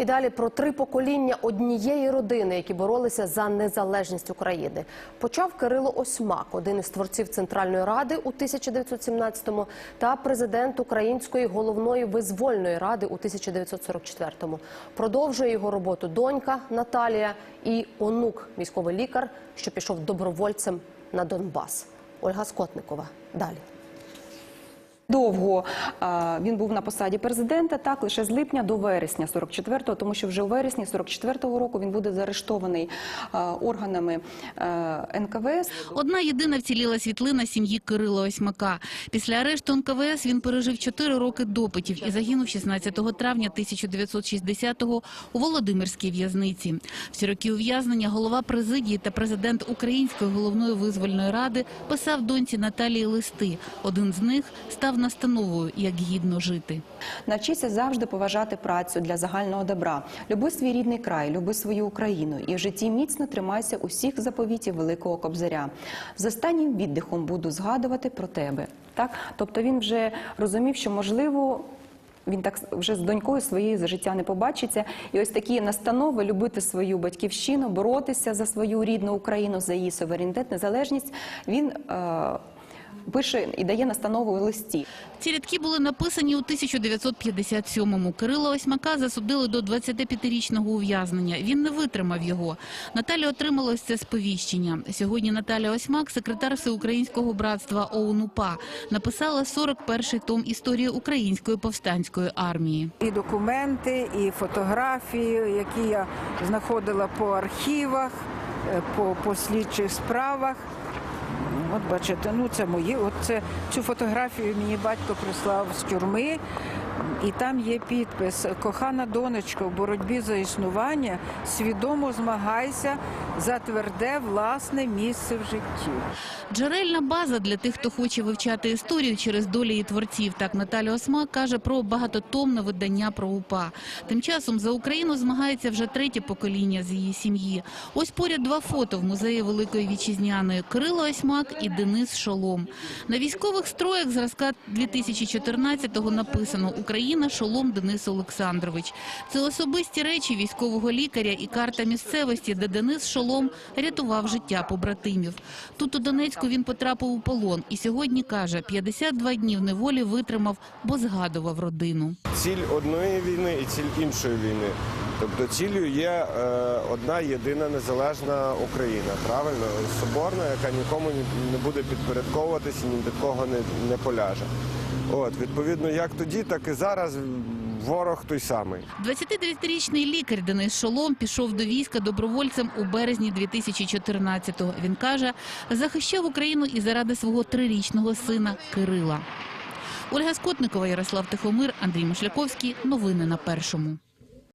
І далі про три покоління однієї родини, які боролися за незалежність України. Почав Кирило Осьмак, один із творців Центральної Ради у 1917-му, та президент Української головної визвольної ради у 1944-му. Продовжує його роботу донька Наталія і онук, військовий лікар, що пішов добровольцем на Донбас. Ольга Скотникова. Далі. Довго він був на посаді президента, так лише з липня до вересня 44-го, тому що вже у вересні 44-го року він буде заарештований органами а, НКВС. Одна єдина вціліла світлина сім'ї Кирила Осьмака. Після арешту НКВС він пережив 4 роки допитів і загинув 16 травня 1960-го у Володимирській в'язниці. Всі роки ув'язнення голова президії та президент Української головної визвольної ради писав доньці Наталії листи. Один з них став настановою, як гідно жити. Навчися завжди поважати працю для загального добра. Люби свій рідний край, люби свою Україну і в житті міцно тримайся усіх заповітів Великого Кобзаря. З останнім віддихом буду згадувати про тебе. Так, тобто він вже розумів, що можливо. Він так вже з донькою своєю за життя не побачиться. І ось такі настанови любити свою батьківщину, боротися за свою рідну Україну, за її суверенітет, незалежність. Він е, пише і дає настанову листі. Ці рядки були написані у 1957-му. Кирила Осьмака засудили до 25-річного ув'язнення. Він не витримав його. Наталя отримала ось це сповіщення. Сьогодні Наталя Осьмак, секретар Всеукраїнського братства ОУН-УПА, написала 41-й том історії Української повстанської армії. І документи, і фотографії, які я знаходила по архівах, е, по, по слідчих справах. От бачите, ну це мої. От це цю фотографію мені батько прислав з тюрми, і там є підпис Кохана донечко, в боротьбі за існування свідомо змагайся за тверде власне місце в житті. Джерельна база для тих, хто хоче вивчати історію через долі її творців. Так Наталя Осмак каже про багатотомне видання про УПА. Тим часом за Україну змагається вже третє покоління з її сім'ї. Ось поряд два фото в музеї Великої Вітчизняної Кирило Осьмак і Денис Шолом. На військових строях зразка 2014-го написано Україна Шолом Денис Олександрович. Це особисті речі військового лікаря і карта місцевості, де Денис Шолом рятував життя побратимів. Тут у Донецьку він потрапив у полон і сьогодні каже, 52 дні в неволі витримав, бо згадував родину. ціль одної війни і ціль іншої війни. Тобто ціллю є е, одна єдина незалежна Україна, правильно, соборна, яка нікому не буде підпорядковуватися, ні від кого не, не поляже. От, відповідно, як тоді, так і зараз ворог той самий. 29-річний лікар Денис Шолом пішов до війська добровольцем у березні 2014-го. Він каже, захищав Україну і заради свого трирічного сина Кирила. Ольга Скотникова, Ярослав Тихомир, Андрій Мишляковський. Новини на першому.